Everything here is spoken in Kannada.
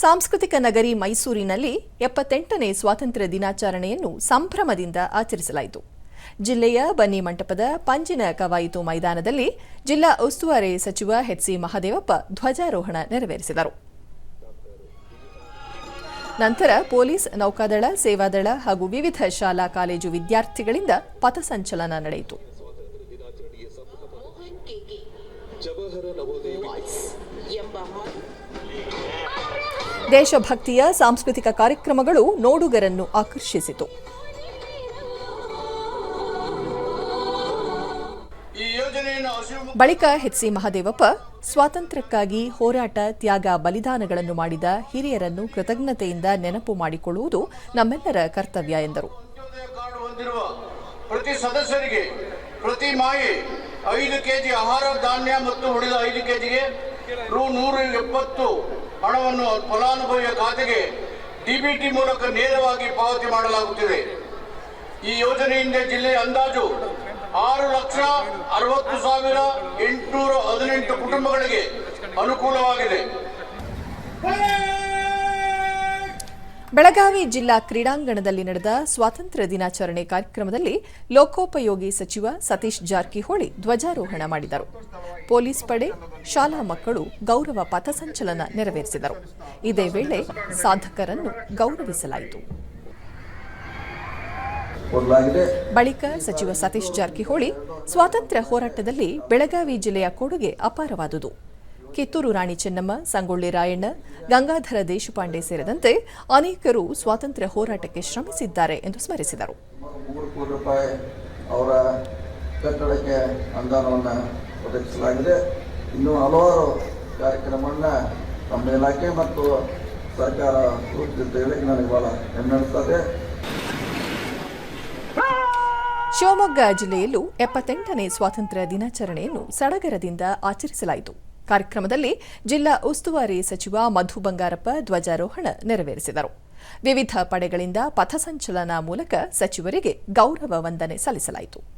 ಸಾಂಸ್ಕೃತಿಕ ನಗರಿ ಮೈಸೂರಿನಲ್ಲಿ ಎಪ್ಪತ್ತೆಂಟನೇ ಸ್ವಾತಂತ್ರ್ಯ ದಿನಾಚರಣೆಯನ್ನು ಸಂಭ್ರಮದಿಂದ ಆಚರಿಸಲಾಯಿತು. ಜಿಲ್ಲೆಯ ಬನ್ನಿ ಮಂಟಪದ ಪಂಜಿನ ಕವಾಯಿತು ಮೈದಾನದಲ್ಲಿ ಜಿಲ್ಲಾ ಉಸ್ತುವಾರಿ ಸಚಿವ ಎಚ್ಸಿ ಮಹದೇವಪ್ಪ ಧ್ವಜಾರೋಹಣ ನೆರವೇರಿಸಿದರು. ನಂತರ ಪೊಲೀಸ್ ನೌಕಾದಳ ಸೇವಾದಳ ಹಾಗೂ ವಿವಿಧ ಶಾಲಾ ಕಾಲೇಜು ವಿದ್ಯಾರ್ಥಿಗಳಿಂದ ಪಥಸಂಚಲನ ನಡೆಯಿತು. ದೇಶಭಕ್ತಿಯ ಸಾಂಸ್ಕೃತಿಕ ಕಾರ್ಯಕ್ರಮಗಳು ನೋಡುಗರನ್ನು ಆಕರ್ಷಿಸಿತು. ಬಳಿಕ ಯೋಜನೆಯನ್ನು ಸಿ ಮಹದೇವಪ್ಪ ಸ್ವಾತಂತ್ರ್ಯಕ್ಕಾಗಿ ಹೋರಾಟ ತ್ಯಾಗ ಬಲಿದಾನಗಳನ್ನು ಮಾಡಿದ ಹಿರಿಯರನ್ನು ಕೃತಜ್ಞತೆಯಿಂದ ನೆನಪು ಮಾಡಿಕೊಳ್ಳುವುದು ನಮ್ಮೆಲ್ಲರ ಕರ್ತವ್ಯ ಎಂದರು. ಪ್ರತಿ ಸದಸ್ಯರಿಗೆ ಪ್ರತಿ ಮಾಯಿ ಐದು ಕೆಜಿ ಆಹಾರ ಧಾನ್ಯ ಮತ್ತು ಉಳಿದ ಐದು ಕೆಜಿಗೆ ರು ನೂರ ಎಪ್ಪತ್ತು ಹಣವನ್ನು ಫಲಾನುಭವಿಯ ಖಾತೆಗೆ ಡಿಬಿಟಿ ಮೂಲಕ ನೇರವಾಗಿ ಪಾವತಿ ಮಾಡಲಾಗುತ್ತಿದೆ. ಈ ಯೋಜನೆಯಿಂದ ಜಿಲ್ಲೆಯ ಅಂದಾಜು ಆರು ಲಕ್ಷ ಅರವತ್ತು ಸಾವಿರ ಎಂಟುನೂರ ಹದಿನೆಂಟು ಕುಟುಂಬಗಳಿಗೆ ಅನುಕೂಲವಾಗಿದೆ. ಬೆಳಗಾವಿ ಜಿಲ್ಲಾ ಕ್ರೀಡಾಂಗಣದಲ್ಲಿ ನಡೆದ ಸ್ವಾತಂತ್ರ್ಯ ದಿನಾಚರಣೆ ಕಾರ್ಯಕ್ರಮದಲ್ಲಿ ಲೋಕೋಪಯೋಗಿ ಸಚಿವ ಸತೀಶ್ ಜಾರಕಿಹೊಳಿ ಧ್ವಜಾರೋಹಣ ಮಾಡಿದರು. ಪೊಲೀಸ್ ಪಡೆ ಶಾಲಾ ಮಕ್ಕಳು ಗೌರವ ಪಥಸಂಚಲನ ನೆರವೇರಿಸಿದರು. ಇದೇ ವೇಳೆ ಸಾಧಕರನ್ನು ಗೌರವಿಸಲಾಯಿತು. ಬಳಿಕ ಸಚಿವ ಸತೀಶ್ ಜಾರಕಿಹೊಳಿ ಸ್ವಾತಂತ್ರ್ಯ ಹೋರಾಟದಲ್ಲಿ ಬೆಳಗಾವಿ ಜಿಲ್ಲೆಯ ಕೊಡುಗೆ ಅಪಾರವಾದುದು. ಕಿತ್ತೂರು ರಾಣಿ ಚೆನ್ನಮ್ಮ ಸಂಗೊಳ್ಳಿ ರಾಯಣ್ಣ ಗಂಗಾಧರ ದೇಶಪಾಂಡೆ ಸೇರಿದಂತೆ ಅನೇಕರು ಸ್ವಾತಂತ್ರ್ಯ ಹೋರಾಟಕ್ಕೆ ಶ್ರಮಿಸಿದ್ದಾರೆ ಎಂದು ಸ್ಮರಿಸಿದರು. ಅವರ ಕಟ್ಟಡಕ್ಕೆ ಅನುದಾನವನ್ನು ಒದಗಿಸಲಾಗಿದೆ. ಇನ್ನು ಹಲವಾರು ಕಾರ್ಯಕ್ರಮವನ್ನು ನಮ್ಮ ಇಲಾಖೆ ಮತ್ತು ಸರ್ಕಾರ ರೂಪಿಸಿದ್ದೇವೆ ನನಗೆ ಬಹಳ ಹೆಮ್ಮೆ ಅನಿಸ್ತದೆ ಶಿವಮೊಗ್ಗ ಜಿಲ್ಲೆಯಲ್ಲೂ ಎಪ್ಪತ್ತೆಂಟನೇ ಸ್ವಾತಂತ್ರ್ಯ ದಿನಾಚರಣೆಯನ್ನು ಸಡಗರದಿಂದ ಆಚರಿಸಲಾಯಿತು. ಕಾರ್ಯಕ್ರಮದಲ್ಲಿ ಜಿಲ್ಲಾ ಉಸ್ತುವಾರಿ ಸಚಿವ ಮಧು ಬಂಗಾರಪ್ಪ ಧ್ವಜಾರೋಹಣ ನೆರವೇರಿಸಿದರು. ವಿವಿಧ ಪಡೆಗಳಿಂದ ಪಥಸಂಚಲನ ಮೂಲಕ ಸಚಿವರಿಗೆ ಗೌರವ ವಂದನೆ ಸಲ್ಲಿಸಲಾಯಿತು.